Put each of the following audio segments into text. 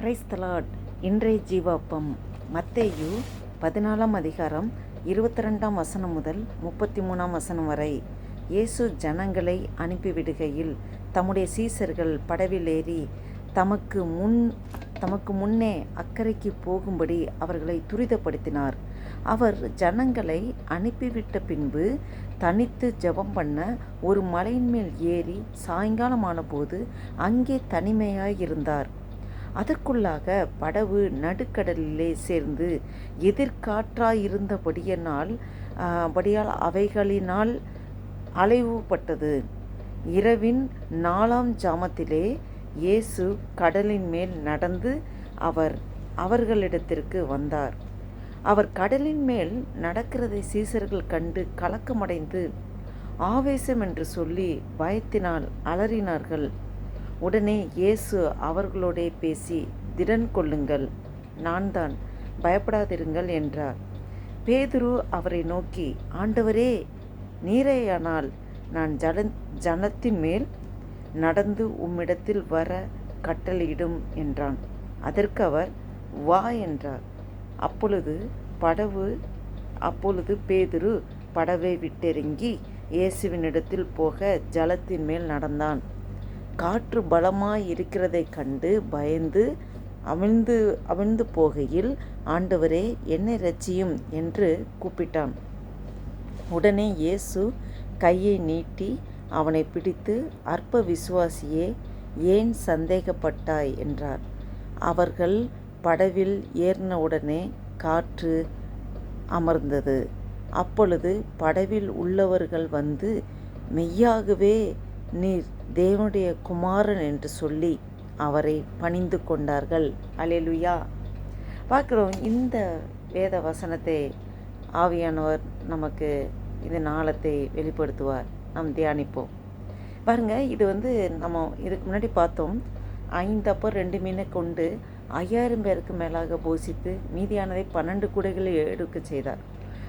Price தலாட் இன்றைய ஜீவாப்பம் மத்தேயு பதினாலாம் அதிகாரம் இருபத்தி ரெண்டாம் வசனம் முதல் முப்பத்தி மூணாம் வசனம் வரை. இயேசு ஜனங்களை அனுப்பிவிடுகையில் தம்முடைய சீசர்கள் படவில் ஏறி தமக்கு முன் தமக்கு முன்னே அக்கறைக்கு போகும்படி அவர்களை துரிதப்படுத்தினார். அவர் ஜனங்களை அனுப்பிவிட்ட பின்பு தனித்து ஜெபம் பண்ண ஒரு மலையின் மேல் ஏறி சாயங்காலமான போது அங்கே தனிமையாய் இருந்தார். அதற்குள்ளாக படவு நடுக்கடலிலே சேர்ந்து எதிர்காற்றாயிருந்தபடியினால் படியால் அவைகளினால் அலைவுபட்டது. இரவின் நாலாம் ஜாமத்திலே இயேசு கடலின் மேல் நடந்து அவர் அவர்களிடத்திற்கு வந்தார். அவர் கடலின் மேல் நடக்கிறதை சீசர்கள் கண்டு கலக்கமடைந்து ஆவேசம் என்று சொல்லி பயத்தினால் அலறினார்கள். உடனே இயேசு அவர்களோடே பேசி திடன் கொள்ளுங்கள் நான் தான் பயப்படாதிருங்கள் என்றார். பேதுரு அவரை நோக்கி ஆண்டவரே நீரேயானால் நான் ஜன ஜனத்தின் மேல் நடந்து உம்மிடத்தில் வர கட்டளையிடும் என்றான். அதற்கு அவர் வா என்றார். அப்பொழுது படவு அப்பொழுது பேதுரு படவை விட்டிறங்கி இயேசுவினிடத்தில் போக ஜலத்தின் மேல் நடந்தான். காற்று பலமாய் இருக்கிறதைக் கண்டு பயந்து அமிழ்ந்து அமிழ்ந்து போகையில் ஆண்டவரே என்னை ரச்சியும் என்று கூப்பிட்டான். உடனே இயேசு கையை நீட்டி அவனை பிடித்து அற்ப விசுவாசியே ஏன் சந்தேகப்பட்டாய்? என்றார். அவர்கள் படவில் ஏறினவுடனே காற்று அமர்ந்தது. அப்பொழுது படவில் உள்ளவர்கள் வந்து மெய்யாகவே நீர் தேவனுடைய குமாரன் என்று சொல்லி அவரை பணிந்து கொண்டார்கள். அலையலுயா. பார்க்குறோம் இந்த வேத வசனத்தை ஆவியானவர் நமக்கு இந்த நாளத்தை வெளிப்படுத்துவார். நாம் தியானிப்போம். பாருங்க இது வந்து நம்ம இதுக்கு முன்னாடி பார்த்தோம். ஐந்தப்போ ரெண்டு மீனை கொண்டு ஐயாயிரம் பேருக்கு மேலாக போஷித்து மீதியானதை பன்னெண்டு கூடைகளை எடுக்க செய்தார்.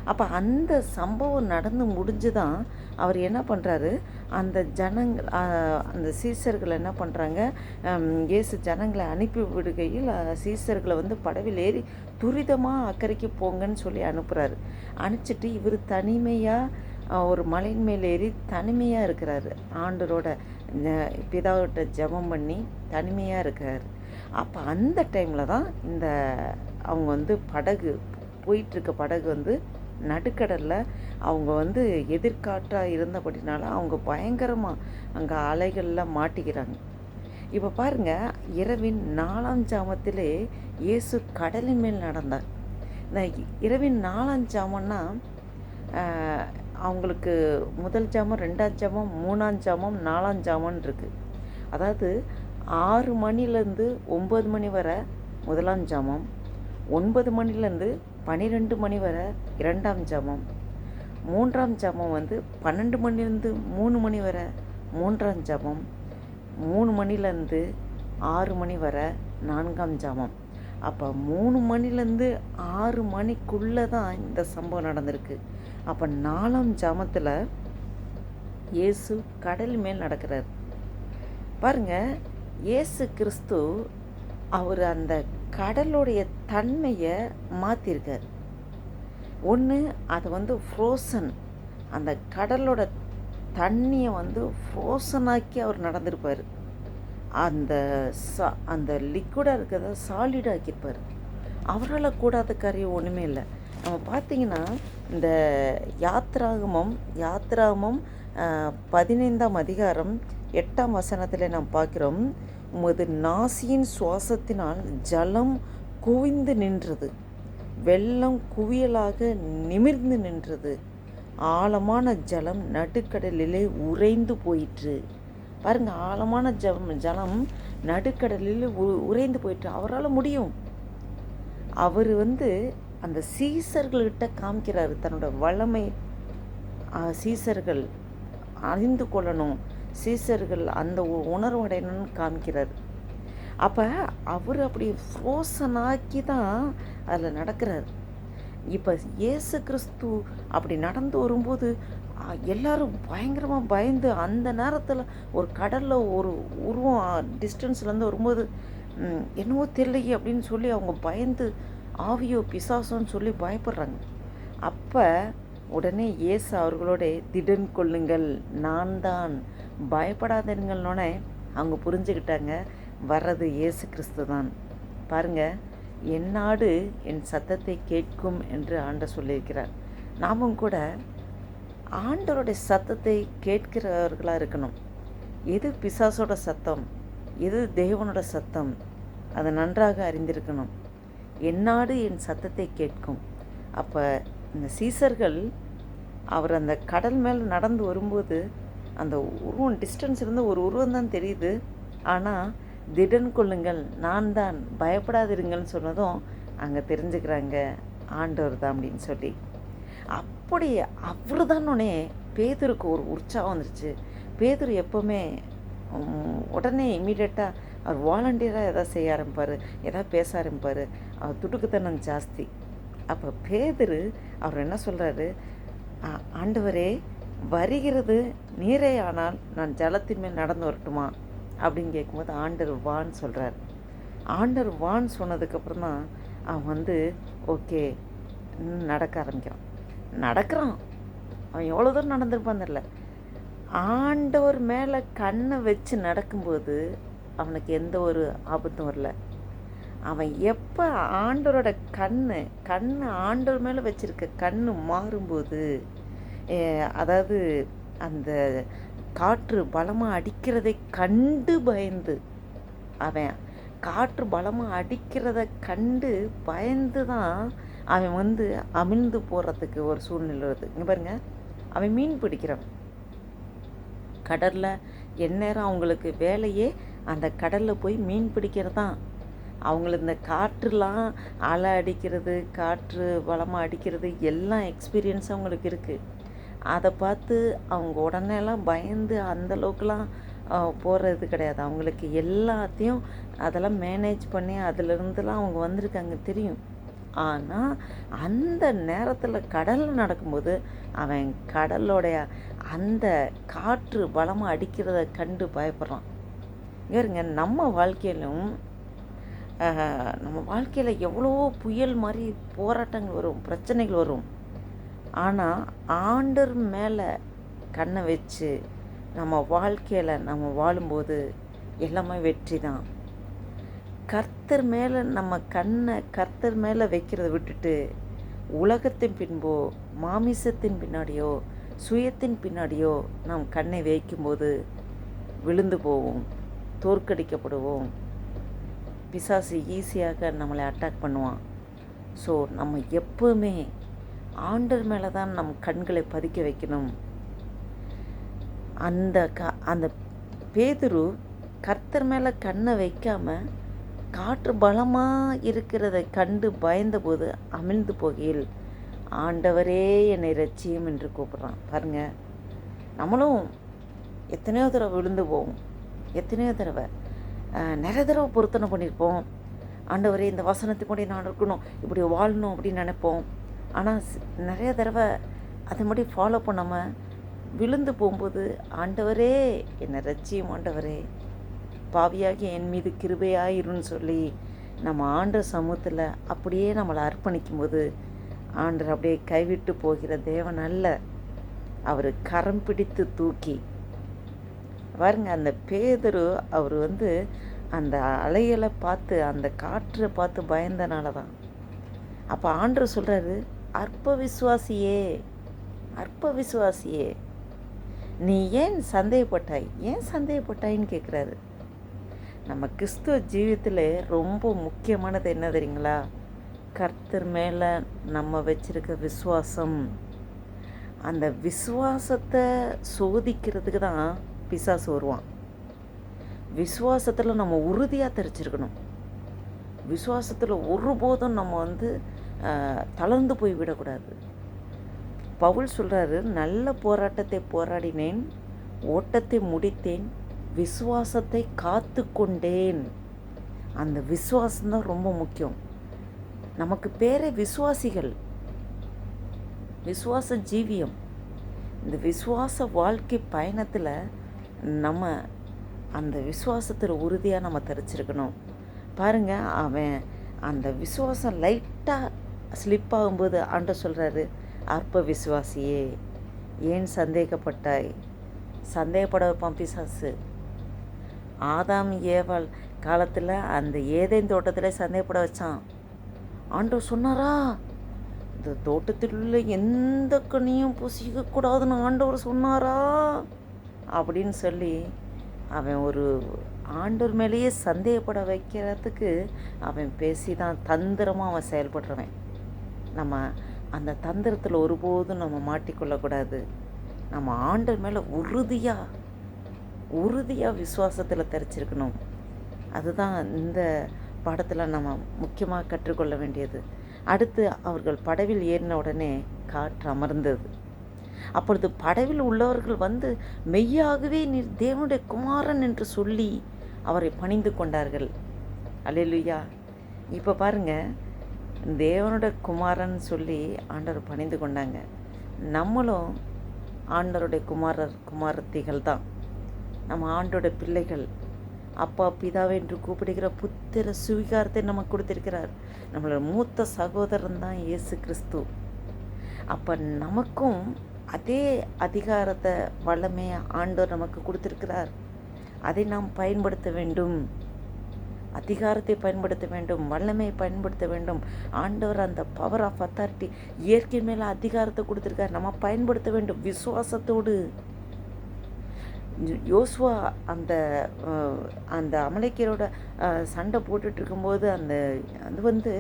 அப்போ அந்த சம்பவம் நடந்து முடிஞ்சு தான் அவர் என்ன பண்ணுறாரு அந்த ஜனங்கள் அந்த சீசர்கள் என்ன பண்ணுறாங்க இயேசு ஜனங்களை அனுப்பி விடுகையில் சீசர்களை வந்து படவில் ஏறி துரிதமாக அக்கறைக்கு போங்கன்னு சொல்லி அனுப்புகிறாரு அனுப்பிச்சிட்டு இவர் தனிமையாக ஒரு மலையின் மேல் ஏறி தனிமையாக இருக்கிறாரு. ஆண்டரோட பிதாவிட்ட ஜெபம் பண்ணி தனிமையாக இருக்கிறாரு. அப்போ அந்த டைமில் தான் இந்த அவங்க வந்து படகு போயிட்டுருக்க படகு வந்து நடுக்கடலில் அவங்க வந்து எதிர்காற்றாக இருந்தபடினால அவங்க பயங்கரமாக அங்கே அலைகளில் மாட்டிக்கிறாங்க. இப்போ பாருங்க இரவின் நாலாம் ஜாமத்திலே இயேசு கடலின் மேல் நடந்தார். இந்த இரவின் நாலாம் ஜாமம்னா அவங்களுக்கு முதல் ஜாமம் ரெண்டாம் ஜாமம் மூணாம் ஜாமம் நாலாம் ஜாமம் இருக்குது அதாவது ஆறு மணிலேருந்து ஒம்பது மணி வரை முதலாம் ஜாமம் ஒன்பது மணிலேருந்து பன்னிரெண்டு மணி வரை இரண்டாம் ஜாமம் மூன்றாம் ஜாமம் வந்து பன்னெண்டு மணிலேருந்து மூணு மணி வரை மூன்றாம் ஜாமம் மூணு மணிலேருந்து ஆறு மணி வரை நான்காம் ஜாமம் அப்போ மூணு மணிலேருந்து ஆறு மணிக்குள்ளே தான் இந்த சம்பவம் நடந்திருக்கு. அப்போ நாலாம் ஜாமத்தில் இயேசு கடல் மேல் நடக்கிறார். பாருங்க இயேசு கிறிஸ்து அவர் அந்த கடலுடைய தன்மையை மாற்றிருக்கார் ஒன்று அது வந்து ஃப்ரோசன் அந்த கடலோட தண்ணியை வந்து ஃப்ரோசனாக்கி அவர் நடந்திருப்பார். அந்த சா அந்த லிக்விடாக இருக்கிறத சாலிடாக்கியிருப்பார் அவரால் கூடாத காரியம் ஒன்றுமே இல்லை. நம்ம பார்த்தீங்கன்னா இந்த யாத்ராகமம் யாத்ராகமம் பதினைந்தாம் அதிகாரம் எட்டாம் வசனத்தில் நாம் பார்க்குறோம். உமது நாசியின் சுவாசத்தினால் ஜலம் குவிந்து நின்றது. வெள்ளம் குவியலாக நிமிர்ந்து நின்றது. ஆழமான ஜலம் நடுக்கடலிலே உறைந்து போயிற்று. பாருங்க ஆழமான ஜலம் ஜலம் நடுக்கடலில் உ- உறைந்து போயிட்டு அவரால் முடியும். அவர் வந்து அந்த சீசர்கள்கிட்ட காமிக்கிறாரு. தன்னோட வளமை சீசர்கள் அறிந்து கொள்ளணும். சீசர்கள் அந்த உணர்வடையணும்னு உணர்வு அடையணும்னு காமிக்கிறார். அப்போ அவர் அப்படி ஃப்ரோசனாக்கி தான் அதில் நடக்கிறார். இப்போ இயேசு கிறிஸ்து அப்படி நடந்து வரும்போது எல்லாரும் பயங்கரமாக பயந்து அந்த நேரத்தில் ஒரு கடலில் ஒரு உருவம் டிஸ்டன்ஸ்லேருந்து வரும்போது என்னவோ தெரியலையே அப்படின்னு சொல்லி அவங்க பயந்து ஆவியோ பிசாசோன்னு சொல்லி பயப்படுறாங்க. அப்போ உடனே இயேசு அவர்களோட திடன் கொள்ளுங்கள் நான் தான். பயப்படாதீர்கள்னோடனே அவங்க புரிஞ்சுக்கிட்டாங்க. வர்றது இயேசு கிறிஸ்து தான். பாருங்க என் நாடு என் சத்தத்தை கேட்கும் என்று ஆண்ட சொல்லியிருக்கிறார். நாமும் கூட ஆண்டவருடைய சத்தத்தை கேட்கிறவர்களாக இருக்கணும். எது பிசாசோட சத்தம்? எது தேவனோட சத்தம்? அதை நன்றாக அறிந்திருக்கணும். என் நாடு என் சத்தத்தை கேட்கும். அப்போ இந்த சீசர்கள் அவர் அந்த கடல் மேல் நடந்து வரும்போது அந்த உருவம் டிஸ்டன்ஸ் இருந்து ஒரு உருவம் தான் தெரியுது. ஆனால் திடன் கொள்ளுங்கள் நான் தான் பயப்படாதிருங்கள்னு சொன்னதும் அங்கே தெரிஞ்சுக்கிறாங்க ஆண்டவர் தான் அப்படின்னு சொல்லி. அப்படி அவர் தானே உடனே பேதருக்கு ஒரு உற்சாகம் வந்துருச்சு. பேதர் எப்போவுமே உடனே இமீடியட்டாக அவர் வாலண்டியராக எதாவது செய்ய ஆரம்பிப்பார் எதாவது பேச ஆரம்பிப்பார். அவர் துடுக்குத்தனம் ஜாஸ்தி. அப்போ பேதர் அவர் என்ன சொல்கிறாரு ஆண்டவரே வருகிறது நீரே ஆனால் நான் ஜலத்தின் மேல் நடந்து வரட்டுமா? அப்படின்னு கேட்கும்போது ஆண்டர் வான்னு சொல்கிறார் ஆண்டர் வான்னு சொன்னதுக்கப்புறம் தான் அவன் வந்து ஓகே நடக்க ஆரம்பிக்கிறான். நடக்கிறான். அவன் எவ்வளோ தூரம் நடந்திருப்பான் தெரில ஆண்டவர் மேலே கண்ணை வச்சு நடக்கும்போது அவனுக்கு எந்த ஒரு ஆபத்தும் வரல. அவன் எப்போ ஆண்டவரோட கண்ணு கண்ணு ஆண்டவர் மேலே வச்சிருக்க கண்ணு மாறும்போது அதாவது அந்த காற்று பலமாக அடிக்கிறதை கண்டு பயந்து அவன். காற்று பலமாக அடிக்கிறத கண்டு பயந்து தான் அவன் வந்து அமிழ்ந்து போகிறதுக்கு ஒரு சூழ்நிலை வருது. இங்கே பாருங்க. அவன் மீன் பிடிக்கிறான். கடலில் எந்நேரம் அவங்களுக்கு வேலையே அந்த கடலில் போய் மீன் பிடிக்கிறது தான் அவங்களுக்கு இந்த காற்றுலாம் அலை அடிக்கிறது காற்று பலமாக அடிக்கிறது எல்லாம் எக்ஸ்பீரியன்ஸ் அவங்களுக்கு இருக்குது அதை பார்த்து அவங்க உடனேலாம் பயந்து அந்த அளவுக்குலாம் போகிறது கிடையாது. அவங்களுக்கு எல்லாத்தையும் அதெல்லாம் மேனேஜ் பண்ணி அதிலிருந்துலாம் அவங்க வந்திருக்காங்க தெரியும். ஆனால் அந்த நேரத்தில் கடலில் நடக்கும்போது அவன் கடலோடைய அந்த காற்று பலமாக அடிக்கிறத கண்டு பயப்படுறான். ஏருங்க இருங்க நம்ம வாழ்க்கையிலும் நம்ம வாழ்க்கையில் எவ்வளோ புயல் மாதிரி போராட்டங்கள் வரும் பிரச்சனைகள் வரும். ஆனால் ஆண்டர் மேலே கண்ணை வச்சு நம்ம வாழ்க்கையில் நம்ம வாழும்போது எல்லாமே வெற்றி தான் கர்த்தர் மேலே நம்ம கண்ணை கர்த்தர் மேலே வைக்கிறத விட்டுட்டு உலகத்தின் பின்போ மாமிசத்தின் பின்னாடியோ சுயத்தின் பின்னாடியோ நாம் கண்ணை வைக்கும்போது விழுந்து போவோம் தோற்கடிக்கப்படுவோம். பிசாசு ஈஸியாக நம்மளை அட்டாக் பண்ணுவான். ஸோ நம்ம எப்போவுமே ஆண்டர் மேலே தான் நம் கண்களை பதிக்க வைக்கணும். அந்த க அந்த பேதுரு கர்த்தர் மேலே கண்ணை வைக்காமல் காற்று பலமாக இருக்கிறத கண்டு பயந்தபோது அமிழ்ந்து போகையில் ஆண்டவரே என்னை ரட்சியும் என்று கூப்பிட்றான். பாருங்கள் நம்மளும் எத்தனையோ தடவை விழுந்து போவோம். எத்தனையோ தடவை. நிறைய தடவை பொருத்தனை பண்ணியிருப்போம். ஆண்டவரே இந்த வசனத்தை கூட நான் இருக்கணும் இப்படி வாழணும் அப்படின்னு நினைப்போம். ஆனால் நிறைய தடவை அது மட்டும் ஃபாலோ பண்ணாமல் விழுந்து போகும்போது ஆண்டவரே என்னை ரட்சியும் ஆண்டவரே. பாவியாகி என் மீது கிருபையாயிருன்னு சொல்லி நம்ம ஆண்ட சமூகத்தில் அப்படியே நம்மளை அர்ப்பணிக்கும் போது ஆண்டர் அப்படியே கைவிட்டு போகிற தேவன் அல்ல. அவர் கரம் பிடித்து தூக்கி. பாருங்க அந்த பேதரு அவர் வந்து அந்த அலைகளை பார்த்து அந்த காற்றை பார்த்து பயந்தனால தான் அப்போ ஆண்டர் சொல்கிறாரு அற்ப விசுவாசியே அற்ப விசுவாசியே நீ ஏன் சந்தேகப்பட்டாய்? ஏன் சந்தேகப்பட்டாயின்னு கேட்குறாரு நம்ம கிறிஸ்துவ ஜீவியத்தில் ரொம்ப முக்கியமானது என்ன தெரியுங்களா? கர்த்தர் மேலே நம்ம வச்சிருக்க விசுவாசம். அந்த விசுவாசத்தை சோதிக்கிறதுக்கு தான் பிசாசு வருவான். விசுவாசத்தில் நம்ம உறுதியாக தெரிச்சிருக்கணும் விசுவாசத்தில் ஒருபோதும் நம்ம வந்து தளர்ந்து போய் விடக்கூடாது. பவுல் சொல்கிறாரு நல்ல போராட்டத்தை போராடினேன் ஓட்டத்தை முடித்தேன் விசுவாசத்தை காத்து கொண்டேன் அந்த விசுவாசம்தான் ரொம்ப முக்கியம். நமக்கு பேரே விசுவாசிகள். விசுவாச ஜீவியம். இந்த விசுவாச வாழ்க்கை பயணத்தில் நம்ம அந்த விசுவாசத்தில் உறுதியாக நம்ம தெரிச்சிருக்கணும். பாருங்க அவன் அந்த விசுவாசம் லைட்டாக ஸ்லிப் ஆகும்போது ஆண்டவர் சொல்கிறாரு அற்ப விசுவாசியே ஏன் சந்தேகப்பட்டாய்? சந்தேகப்பட வைப்பான் பிசாசு. ஆதாம் ஏவாள் காலத்தில் அந்த ஏதேன் தோட்டத்தில் சந்தேகப்பட வச்சான். ஆண்டவர் சொன்னாரா? இந்த தோட்டத்தில் உள்ள எந்த கனியும் புசிக்கக்கூடாதுன்னு ஆண்டவர் சொன்னாரா? அப்படின்னு சொல்லி அவன் ஒரு ஆண்டவர் மேலேயே சந்தேகப்பட வைக்கிறதுக்கு அவன் பேசி தான் தந்திரமாக அவன் செயல்படுறவன். நம்ம அந்த தந்திரத்தில் ஒருபோதும் நம்ம மாட்டிக்கொள்ளக்கூடாது. நம்ம ஆண்டவர் மேலே உறுதியாக உறுதியாக விசுவாசத்தில் தெரிச்சிருக்கணும் அதுதான் இந்த பாடத்தில் நம்ம முக்கியமாக கற்றுக்கொள்ள வேண்டியது. அடுத்து அவர்கள் படவில் ஏறின உடனே காற்று அமர்ந்தது. அப்பொழுது படவில் உள்ளவர்கள் வந்து மெய்யாகவே நீர் தேவனுடைய குமாரன் என்று சொல்லி அவரை பணிந்து கொண்டார்கள். அல்லேலூயா. இப்போ பாருங்க தேவனோட குமாரன் சொல்லி ஆண்டவர் பணிந்து கொண்டாங்க. நம்மளும் ஆண்டவருடைய குமாரர் குமாரத்திகள் தான். நம்ம ஆண்டோட பிள்ளைகள். அப்பா பிதாவை என்று கூப்பிடுகிற புத்திர சுவிகாரத்தை நமக்கு கொடுத்திருக்கிறார். நம்மளோட மூத்த சகோதரன் தான் இயேசு கிறிஸ்து. அப்போ நமக்கும் அதே அதிகாரத்தை வல்லமையை ஆண்டவர் நமக்கு கொடுத்துருக்கிறார். அதை நாம் பயன்படுத்த வேண்டும். அதிகாரத்தை பயன்படுத்த வேண்டும் வல்லமையை பயன்படுத்த வேண்டும். ஆண்டவர் அந்த பவர் ஆஃப் அத்தாரிட்டி இயற்கை மேலே அதிகாரத்தை கொடுத்துருக்காரு. நம்ம பயன்படுத்த வேண்டும் விசுவாசத்தோடு. யோசுவா அந்த அந்த அமலைக்கரோட சண்டை போட்டுட்டு இருக்கும்போது அந்த அது வந்து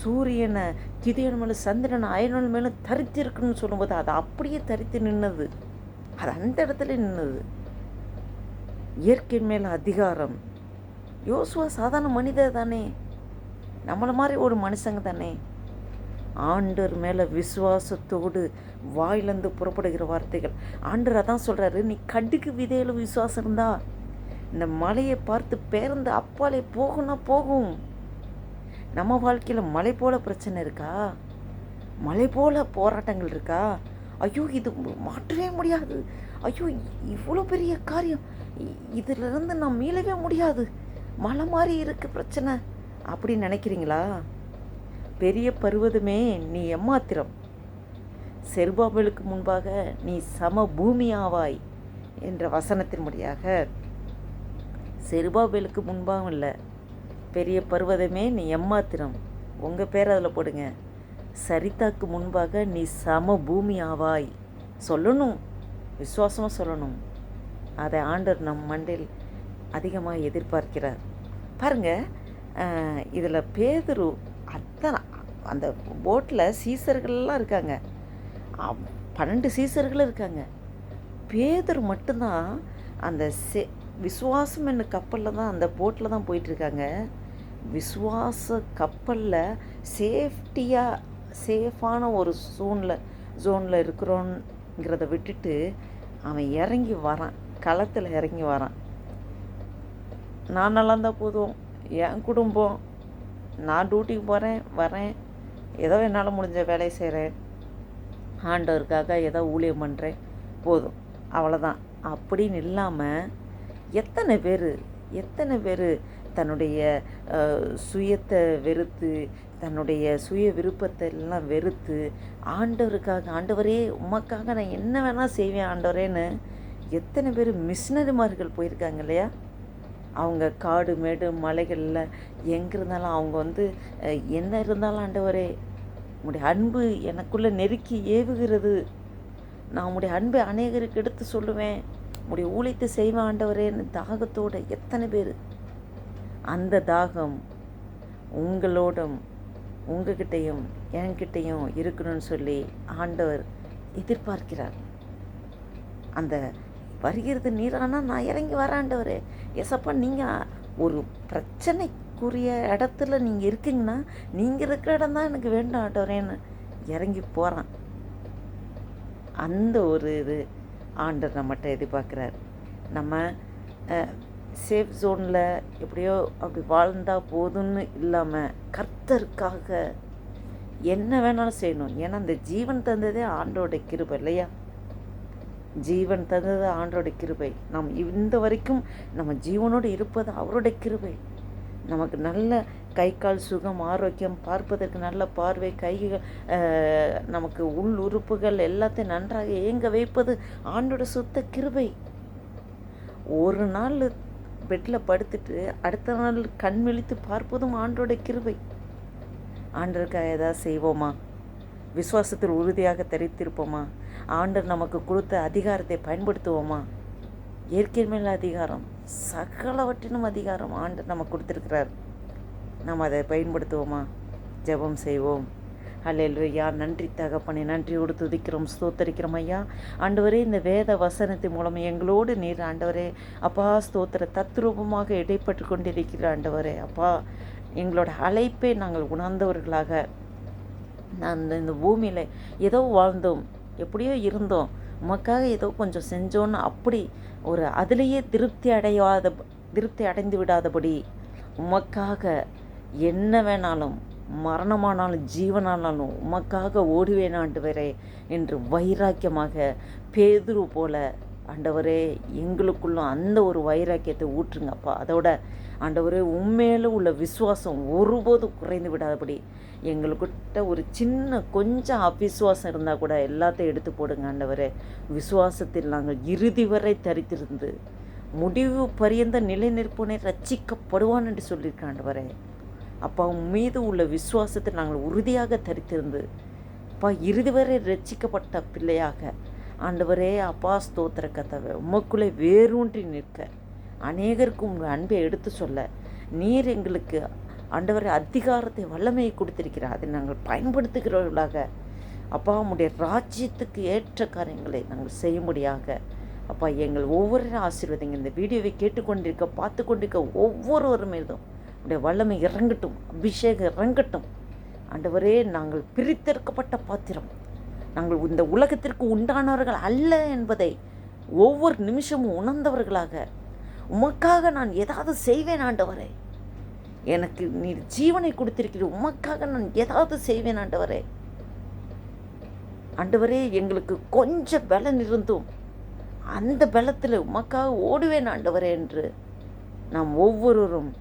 சூரியனை கிதியன் மேலே சந்திரன் அயனல் மேலே தரித்து இருக்குன்னு சொல்லும்போது அது அப்படியே தரித்து நின்னது. அது அந்த இடத்துல நின்னது. இயற்கை மேலே அதிகாரம். யோசுவா சாதாரண மனிதர் தானே. நம்மளை மாதிரி ஒரு மனுஷங்க தானே. ஆண்டர் மேலே விசுவாசத்தோடு வாயிலிருந்து புறப்படுகிற வார்த்தைகள். ஆண்டர் அதான் சொல்கிறாரு நீ கடுகு விதையில் விசுவாசம் இருந்தா இந்த மலையை பார்த்து பேருந்து அப்பாலே போகும்னா போகும். நம்ம வாழ்க்கையில் மலை போல் பிரச்சனை இருக்கா? மலை போல் போராட்டங்கள் இருக்கா? ஐயோ இது மாற்றவே முடியாது. ஐயோ இவ்வளோ பெரிய காரியம். இதிலிருந்து நான் மீளவே முடியாது. மலை மாதிரி இருக்கு பிரச்சனை. அப்படின்னு நினைக்கிறீங்களா? பெரிய பருவதமே நீ எம்மாத்திரம் செருபாபலுக்கு முன்பாக நீ சம பூமியாவாய் என்ற வசனத்தின் முடியாக செருபாபலுக்கு முன்பாகவும் இல்லை பெரிய பருவதமே நீ எம்மாத்திரம் உங்கள் பேர் அதில் போடுங்க. சரிதாக்கு முன்பாக நீ சம பூமி ஆவாய் சொல்லணும் விசுவாசமாக சொல்லணும். அதை ஆண்டர் நம் மண்டில் அதிகமாக எதிர்பார்க்கிறார். பாருங்க இதில் பேதுரு அத்தனை அந்த போட்டில் சீசர்கள்லாம் இருக்காங்க. பன்னெண்டு சீசர்களும் இருக்காங்க. பேதர் மட்டும்தான் அந்த சே விசுவாசம் என்ன கப்பலில் தான் அந்த போட்டில் தான் போயிட்டுருக்காங்க. விசுவாச கப்பலில் சேஃப்டியாக சேஃபான ஒரு சூனில் ஜோனில் இருக்கிறோங்கிறத விட்டுட்டு அவன் இறங்கி வரான். களத்தில் இறங்கி வரான். நான் நல்லா இருந்தால் போதும். என் குடும்பம். நான் டியூட்டிக்கு போகிறேன் வரேன். ஏதோ என்னால் முடிஞ்ச வேலையை செய்கிறேன் ஆண்டவருக்காக ஏதோ ஊழியம் பண்ணுறேன் போதும். அவ்வளோதான் அப்படின்னு இல்லாமல் எத்தனை பேர் எத்தனை பேர் தன்னுடைய சுயத்தை வெறுத்து தன்னுடைய சுய விருப்பத்தை எல்லாம் வெறுத்து ஆண்டவருக்காக ஆண்டவரே உமக்காக நான் என்ன வேணால் செய்வேன் ஆண்டவரேன்னு எத்தனை பேர் மிஷினரிமார்கள் போயிருக்காங்க இல்லையா? அவங்க காடு மேடு மலைகளில் எங்கே இருந்தாலும் அவங்க வந்து என்ன இருந்தாலும் ஆண்டவரே உங்களுடைய அன்பு எனக்குள்ளே நெருக்கி ஏவுகிறது. நான் உங்களுடைய அன்பை அநேகருக்கு எடுத்து சொல்லுவேன். உங்களுடைய ஊழியத்தை செய்வேன் ஆண்டவரேன்னு தாகத்தோட எத்தனை பேர்? அந்த தாகம் உங்களோடும் உங்ககிட்டையும் என்கிட்டையும் இருக்கணும்னு சொல்லி ஆண்டவர் எதிர்பார்க்கிறார். அந்த வருகிறது நீரானா நான் இறங்கி வராண்டவர். எசப்பா நீங்கள் ஒரு பிரச்சனைக்குரிய இடத்துல நீங்கள் இருக்கீங்கன்னா நீங்கள் இருக்கிற இடம் தான் எனக்கு வேண்டும் ஆண்டவரேன்னு இறங்கி போகிறான் அந்த ஒரு இது ஆண்டர் நம்மகிட்ட எதிர்பார்க்குறாரு. நம்ம சேஃப் ஜோனில் எப்படியோ அப்படி வாழ்ந்தால் போதும்னு இல்லாமல் கர்த்தருக்காக என்ன வேணாலும் செய்யணும். ஏன்னா அந்த ஜீவன் தந்ததே ஆண்டோட கிருபை இல்லையா? ஜீவன் தந்தது ஆண்டோட கிருபை. நாம் இந்த வரைக்கும் நம்ம ஜீவனோடு இருப்பது அவருடைய கிருபை. நமக்கு நல்ல கை கால் சுகம் ஆரோக்கியம் பார்ப்பதற்கு நல்ல பார்வை கைகள் நமக்கு உள் உறுப்புகள் எல்லாத்தையும் நன்றாக இயங்க வைப்பது ஆண்டோட சுத்த கிருபை. ஒரு நாள் பெட்டில் படுத்துட்டு அடுத்த நாள் கண் விழித்து பார்ப்பதும் ஆண்டோட கிருபை. ஆண்டருக்காக ஏதாவது செய்வோமா? விசுவாசத்தில் உறுதியாக தெரிவித்திருப்போமா ஆண்டர் நமக்கு கொடுத்த அதிகாரத்தை பயன்படுத்துவோமா? இயற்கையின் அதிகாரம் சகலவற்றினும் அதிகாரம் ஆண்டர் நமக்கு கொடுத்துருக்கிறார். நாம் அதை பயன்படுத்துவோமா? ஜெபம் செய்வோம். அல்லேலூயா நன்றி தகப்பனே நன்றியோடு துதிக்கிறோம் ஸ்தோத்தரிக்கிறோம் ஐயா. ஆண்டவரே இந்த வேத வசனத்தின் மூலம் எங்களோடு நீர் ஆண்டவரே அப்பா ஸ்தோத்திர தத்ரூபமாக இடைப்பட்டு கொண்டிருக்கிற ஆண்டவரே அப்பா. எங்களோட அழைப்பை நாங்கள் உணர்ந்தவர்களாக நான் இந்த- இந்த பூமியில் ஏதோ வாழ்ந்தோம். எப்படியோ இருந்தோம். உமக்காக ஏதோ கொஞ்சம் செஞ்சோன்னு அப்படி ஒரு அதிலேயே திருப்தி அடையாத திருப்தி அடைந்து விடாதபடி உமக்காக என்ன வேணாலும் மரணமானாலும் ஜீவனானாலும் உமக்காக ஓடுவேன் ஆண்டவரே என்று வைராக்கியமாக பேதுரு போல ஆண்டவரே எங்களுக்குள்ளும் அந்த ஒரு வைராக்கியத்தை ஊற்றுங்கப்பா. அதோட ஆண்டவரே உண்மையில உள்ள விசுவாசம் ஒருபோதும் குறைந்து விடாதபடி எங்களுக்கிட்ட ஒரு சின்ன கொஞ்சம் அவிசுவாசம் இருந்தால் கூட எல்லாத்தையும் எடுத்து போடுங்க ஆண்டவரே. விசுவாசத்தில் நாங்கள் இறுதி வரை தரித்திருந்து முடிவு பரியந்த நிலை நிற்புனை ரட்சிக்கப்படுவான் என்று சொல்லியிருக்க ஆண்டவரே. அப்பா உன் மீது உள்ள விசுவாசத்தை நாங்கள் உறுதியாக தரித்திருந்து அப்பா இறுதி வரை ரச்சிக்கப்பட்ட பிள்ளையாக ஆண்டவரே அப்பா ஸ்தோத்திர கதவை உமக்குள்ளே வேரூன்றி நிற்க அநேகருக்கு உங்கள் அன்பை எடுத்து சொல்ல நீர் எங்களுக்கு ஆண்டவர் அதிகாரத்தை வல்லமையை கொடுத்திருக்கிறார் அதை நாங்கள் பயன்படுத்துகிறவர்களாக அப்பா உம்முடைய ராஜ்யத்துக்கு ஏற்ற காரியங்களை நாங்கள் செய்யும்படியாக அப்பா எங்கள் ஒவ்வொரு ஆசீர்வதிங்க இந்த வீடியோவை கேட்டுக்கொண்டிருக்க பார்த்து கொண்டிருக்க ஒவ்வொருவர் மீதும் உடைய வல்லமை இறங்கட்டும் அபிஷேகம் இறங்கட்டும். ஆண்டவரே நாங்கள் பிரித்தெடுக்கப்பட்ட பாத்திரம். நாங்கள் இந்த உலகத்திற்கு உண்டானவர்கள் அல்ல என்பதை ஒவ்வொரு நிமிஷமும் உணர்ந்தவர்களாக உமக்காக நான் ஏதாவது செய்வேன் ஆண்டவரே. எனக்கு நீர் ஜீவனை கொடுத்திருக்கிற உமக்காக நான் ஏதாவது செய்வேன் ஆண்டவரே. ஆண்டவரே எங்களுக்கு கொஞ்சம் பலன் இருந்தும் அந்த பலத்தில் உமக்காக ஓடுவேன் ஆண்டவரே என்று நாம் ஒவ்வொருவரும்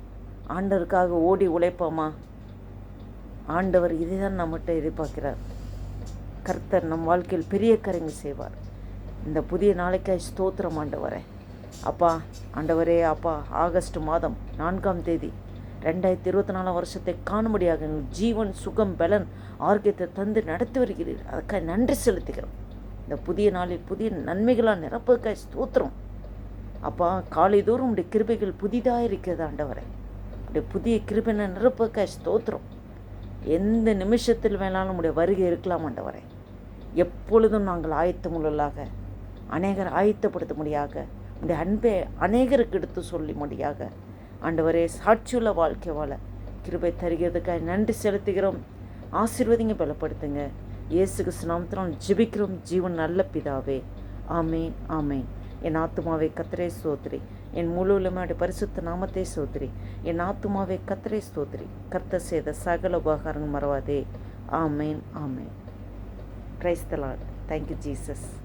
ஆண்டவருக்காக ஓடி உழைப்போமா? ஆண்டவர் இதை தான் நம்மகிட்ட எதிர்பார்க்கிறார். கர்த்தர் நம் வாழ்க்கையில் பெரிய கரங்க செய்வார். இந்த புதிய நாளைக்காய் ஸ்தோத்திரம் ஆண்டவரே. அப்பா ஆண்டவரே அப்பா ஆகஸ்ட் மாதம் நான்காம் தேதி ரெண்டாயிரத்தி இருபத்தி நாலாம் வருஷத்தை காணும்படியாக ஜீவன் சுகம் பலன் ஆரோக்கியத்தை தந்து நடத்தி வருகிறீர். அதுக்காக நன்றி செலுத்துகிறோம். இந்த புதிய நாளில் புதிய நன்மைகளால் நிரப்பதுக்காக ஸ்தோத்திரம். அப்பா காலை தோறும் உடைய கிருபைகள் புதிதாக இருக்கிறது ஆண்டவரை. உடைய புதிய கிருபைனை நிரப்பதுக்காக ஸ்தோத்திரம். எந்த நிமிஷத்தில் வேணாலும் உடைய வருகை இருக்கலாம் ஆண்டவரை. எப்பொழுதும் நாங்கள் ஆயத்தமுள்ளலாக அநேகர் ஆயத்தப்படுத்த முடியாக உடைய அன்பை அநேகருக்கு எடுத்து சொல்லி முடியாக ஆண்டவரே சாட்சியுள்ள வாழ்க்கை வாழ கிருபை தருகிறதுக்காக நன்றி செலுத்துகிறோம். ஆசீர்வதிங்க பலப்படுத்துங்க. இயேசு கிருஷ்ணாமத்தினால் ஜிபிக்கிறோம். ஜீவன் நல்ல பிதாவே. ஆமேன் ஆமே என் ஆத்துமாவை கத்தரை சோத்ரி. என் முழு உலமையோட பரிசுத்த நாமத்தை சோத்ரி. என் ஆத்துமாவை கத்திரை சோத்ரி. கர்த்த செய்த சகல உபகாரங்கள் மறவாதே. ஆமேன் ஆமேன். கிரைஸ்தலாட் தேங்க்யூ ஜீசஸ்